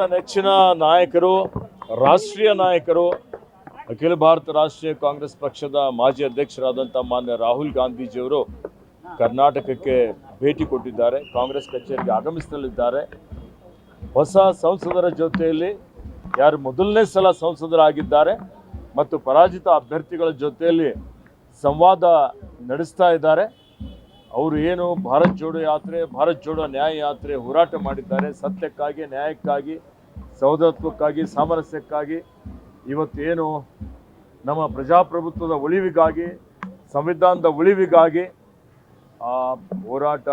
ನೆಚ್ಚಿನ ನಾಯಕರು, ರಾಷ್ಟ್ರೀಯ ನಾಯಕರು, ಅಖಿಲ ಭಾರತ ರಾಷ್ಟ್ರೀಯ ಕಾಂಗ್ರೆಸ್ ಪಕ್ಷದ ಮಾಜಿ ಅಧ್ಯಕ್ಷರಾದಂಥ ಮಾನ್ಯ ರಾಹುಲ್ ಗಾಂಧೀಜಿಯವರು ಕರ್ನಾಟಕಕ್ಕೆ ಭೇಟಿ ಕೊಟ್ಟಿದ್ದಾರೆ. ಕಾಂಗ್ರೆಸ್ ಕಚೇರಿಗೆ ಆಗಮಿಸಲಿದ್ದಾರೆ. ಹೊಸ ಸಂಸದರ ಜೊತೆಯಲ್ಲಿ ಯಾರು ಮೊದಲನೇ ಸಲ ಸಂಸದರಾಗಿದ್ದಾರೆ ಮತ್ತು ಪರಾಜಿತ ಅಭ್ಯರ್ಥಿಗಳ ಜೊತೆಯಲ್ಲಿ ಸಂವಾದ ನಡೆಸ್ತಾ ಇದ್ದಾರೆ. ಅವರು ಏನು ಭಾರತ್ ಜೋಡೋ ಯಾತ್ರೆ, ಭಾರತ್ ಜೋಡೋ ನ್ಯಾಯ ಯಾತ್ರೆ ಹೋರಾಟ ಮಾಡಿದ್ದಾರೆ. ಸತ್ಯಕ್ಕಾಗಿ, ನ್ಯಾಯಕ್ಕಾಗಿ ಸಹೋದರತ್ವಕ್ಕಾಗಿ ಸಾಮರಸ್ಯಕ್ಕಾಗಿ. ಇವತ್ತೇನು ನಮ್ಮ ಪ್ರಜಾಪ್ರಭುತ್ವದ ಉಳಿವಿಗಾಗಿ, ಸಂವಿಧಾನದ ಉಳಿವಿಗಾಗಿ ಆ ಹೋರಾಟ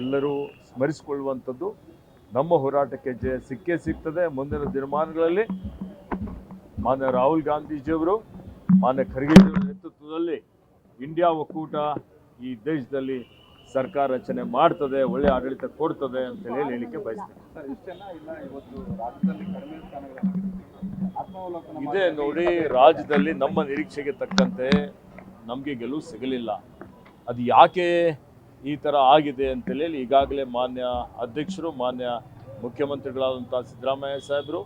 ಎಲ್ಲರೂ ಸ್ಮರಿಸಿಕೊಳ್ಳುವಂಥದ್ದು ನಮ್ಮ ಹೋರಾಟಕ್ಕೆ ಜಯ ಸಿಕ್ಕೇ ಸಿಗ್ತದೆ. ಮುಂದಿನ ದಿನಮಾನಗಳಲ್ಲಿ ಮಾನ್ಯ ರಾಹುಲ್ ಗಾಂಧೀಜಿಯವರು, ಮಾನ್ಯ ಖರ್ಗೆಜಿಯವರ ನೇತೃತ್ವದಲ್ಲಿ ಇಂಡಿಯಾ ಒಕ್ಕೂಟ ಈ ದೇಶದಲ್ಲಿ ಸರ್ಕಾರ ರಚನೆ ಮಾಡ್ತದೆ ಒಳ್ಳೆ ಆಡಳಿತ ಕೊಡ್ತದೆ ಅಂತ ಹೇಳಿ ಹೇಳಿಕೆ ಬಯಸ್ತೇನೆ. ಇದೇ ನೋಡಿ ರಾಜ್ಯದಲ್ಲಿ ನಮ್ಮ ನಿರೀಕ್ಷೆಗೆ ತಕ್ಕಂತೆ ನಮಗೆ ಗೆಲುವು ಸಿಗಲಿಲ್ಲ. ಅದು ಯಾಕೆ ಈ ಥರ ಆಗಿದೆ ಅಂತೇಳಿ ಈಗಾಗಲೇ ಮಾನ್ಯ ಅಧ್ಯಕ್ಷರು ಮಾನ್ಯ ಮುಖ್ಯಮಂತ್ರಿಗಳಾದಂಥ ಸಿದ್ದರಾಮಯ್ಯ ಸಾಹೇಬರು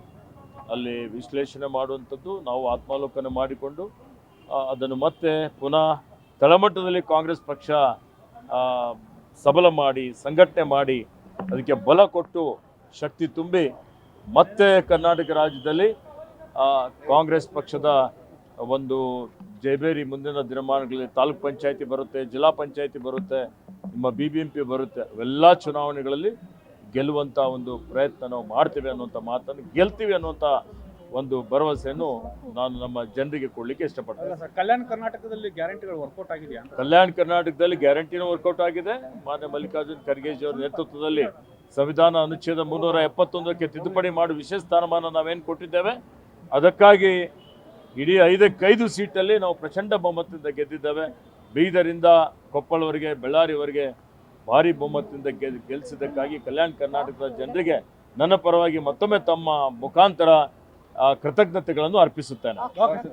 ಅಲ್ಲಿ ವಿಶ್ಲೇಷಣೆ ಮಾಡುವಂಥದ್ದು ನಾವು ಆತ್ಮಾವಲೋಕನ ಮಾಡಿಕೊಂಡು ಅದನ್ನು ಮತ್ತೆ ಪುನಃ ತಳಮಟ್ಟದಲ್ಲಿ ಕಾಂಗ್ರೆಸ್ ಪಕ್ಷ ಸಬಲ ಮಾಡಿ, ಸಂಘಟನೆ ಮಾಡಿ ಅದಕ್ಕೆ ಬಲ ಕೊಟ್ಟು ಶಕ್ತಿ ತುಂಬಿ ಮತ್ತೆ ಕರ್ನಾಟಕ ರಾಜ್ಯದಲ್ಲಿ ಕಾಂಗ್ರೆಸ್ ಪಕ್ಷದ ಒಂದು ಜೈಬೇರಿ ಮುಂದಿನ ದಿನಮಾನಗಳಲ್ಲಿ ತಾಲೂಕ್ ಪಂಚಾಯತಿ ಬರುತ್ತೆ, ಜಿಲ್ಲಾ ಪಂಚಾಯತಿ ಬರುತ್ತೆ, ನಿಮ್ಮ ಬಿ ಬಿ ಎಂ ಪಿ ಬರುತ್ತೆ ಅವೆಲ್ಲ ಚುನಾವಣೆಗಳಲ್ಲಿ ಗೆಲ್ಲುವಂಥ ಒಂದು ಪ್ರಯತ್ನ ನಾವು ಮಾಡ್ತೇವೆ ಅನ್ನುವಂಥ ಮಾತನ್ನು ಗೆಲ್ತೀವಿ ಅನ್ನುವಂಥ ಒಂದು ಭರವಸೆಯನ್ನು ನಾನು ನಮ್ಮ ಜನರಿಗೆ ಕೊಡಲಿಕ್ಕೆ ಇಷ್ಟಪಡ್ತೇನೆ. ಸರ್ ಕಲ್ಯಾಣ ಕರ್ನಾಟಕದಲ್ಲಿ ಗ್ಯಾರಂಟಿಗಳು ವರ್ಕೌಟ್ ಆಗಿದೆಯಾ ಕಲ್ಯಾಣ ಕರ್ನಾಟಕದಲ್ಲಿ ಗ್ಯಾರಂಟಿನೂ ವರ್ಕೌಟ್ ಆಗಿದೆ. ಮಾನ್ಯ ಮಲ್ಲಿಕಾರ್ಜುನ್ ಖರ್ಗೆಜಿ ಅವರ ನೇತೃತ್ವದಲ್ಲಿ ಸಂವಿಧಾನ ಅನುಚ್ಛೇದ ಮುನ್ನೂರ ಎಪ್ಪತ್ತೊಂದಕ್ಕೆ ತಿದ್ದುಪಡಿ ಮಾಡಿ ವಿಶೇಷ ಸ್ಥಾನಮಾನ ನಾವೇನು ಕೊಟ್ಟಿದ್ದೇವೆ? ಅದಕ್ಕಾಗಿ ಇಡೀ ಐದಕ್ಕೈದು ಸೀಟಲ್ಲಿ ನಾವು ಪ್ರಚಂಡ ಬಹುಮತದಿಂದ ಗೆದ್ದಿದ್ದೇವೆ. ಬೀದರಿಂದ ಕೊಪ್ಪಳವರೆಗೆ ಬಳ್ಳಾರಿವರೆಗೆ ಭಾರಿ ಬಹುಮತದಿಂದ ಗೆ ಗೆಲ್ಲಿಸಿದ್ದಕ್ಕಾಗಿ ಕಲ್ಯಾಣ ಕರ್ನಾಟಕದ ಜನರಿಗೆ ನನ್ನ ಪರವಾಗಿ ಮತ್ತೊಮ್ಮೆ ತಮ್ಮ ಮುಖಾಂತರ ಕೃತಜ್ಞತೆಗಳನ್ನು ಅರ್ಪಿಸುತ್ತೇನೆ.